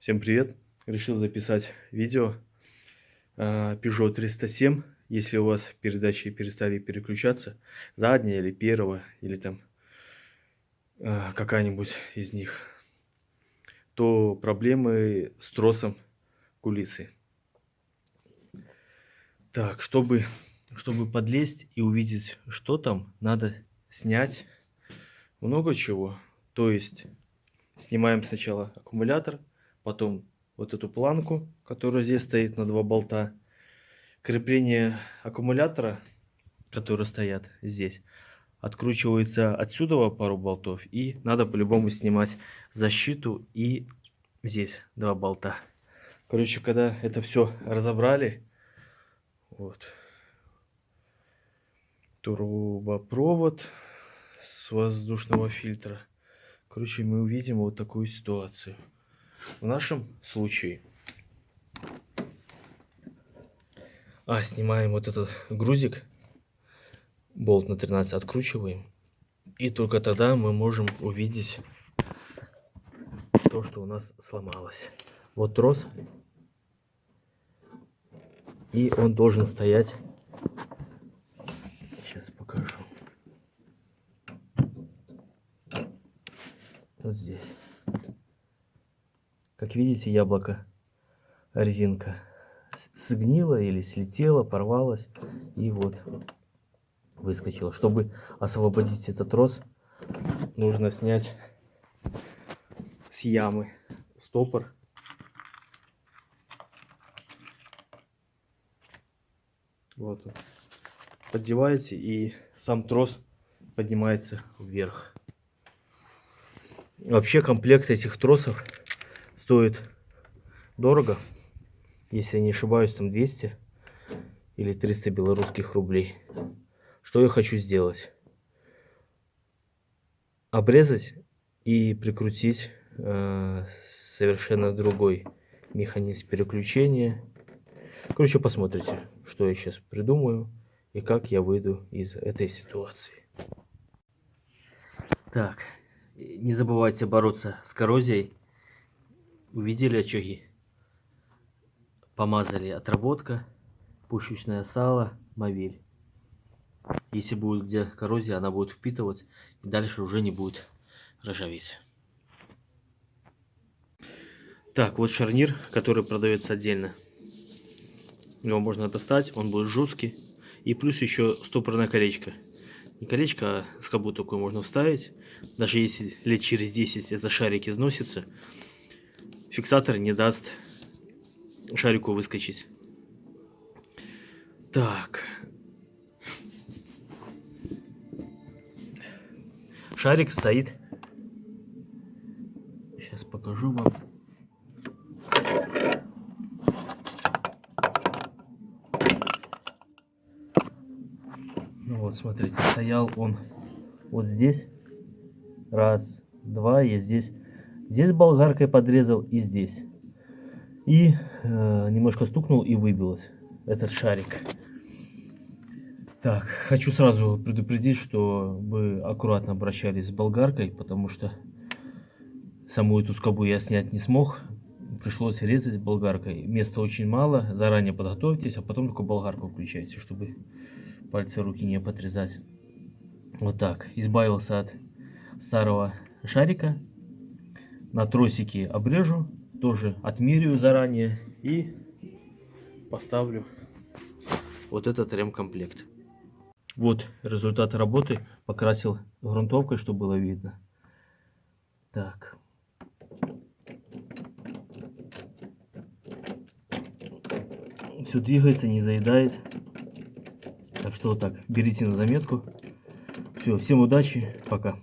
Всем привет! Решил записать видео э, Peugeot 307. Если у вас передачи перестали переключаться, задняя или первая, или там э, какая-нибудь из них, то проблемы с тросом кулисы. Так, чтобы, чтобы подлезть и увидеть, что там, надо снять много чего. То есть снимаем сначала аккумулятор, потом вот эту планку, которая здесь стоит на два болта. Крепление аккумулятора, которые стоят здесь, откручивается отсюда пару болтов. И надо по-любому снимать защиту и здесь два болта. Короче, когда это все разобрали, вот, трубопровод с воздушного фильтра. Короче, мы увидим вот такую ситуацию. В нашем случае а, снимаем вот этот грузик, болт на 13 откручиваем. И только тогда мы можем увидеть то, что у нас сломалось. Вот трос. И он должен стоять. Сейчас покажу. Вот здесь. Как видите, яблоко, резинка сгнила или слетела, порвалась. И вот выскочила. Чтобы освободить этот трос, нужно снять с ямы стопор. Вот он. Поддеваете и сам трос поднимается вверх. Вообще комплект этих тросов стоит дорого. Если я не ошибаюсь, там 200 или 300 белорусских рублей. Что я хочу сделать? Обрезать и прикрутить э, совершенно другой механизм переключения. Короче, посмотрите, что я сейчас придумаю и как я выйду из этой ситуации. Так, не забывайте бороться с коррозией увидели очаги. Помазали отработка, пушечное сало, мовиль. Если будет где коррозия, она будет впитывать и дальше уже не будет ржаветь. Так, вот шарнир, который продается отдельно. Его можно достать, он будет жесткий. И плюс еще стопорное колечко. Не колечко, а скобу такой можно вставить. Даже если лет через 10 это шарик износится, фиксатор не даст шарику выскочить. Так. Шарик стоит. Сейчас покажу вам. Ну вот, смотрите, стоял он вот здесь. Раз, два, и здесь Здесь болгаркой подрезал и здесь. И э, немножко стукнул и выбилось этот шарик. Так, хочу сразу предупредить, что вы аккуратно обращались с болгаркой, потому что саму эту скобу я снять не смог. Пришлось резать болгаркой. Места очень мало, заранее подготовьтесь, а потом только болгарку включайте, чтобы пальцы руки не подрезать. Вот так, избавился от старого шарика на тросики обрежу, тоже отмеряю заранее и поставлю вот этот ремкомплект. Вот результат работы. Покрасил грунтовкой, чтобы было видно. Так. Все двигается, не заедает. Так что вот так, берите на заметку. Все, всем удачи, пока.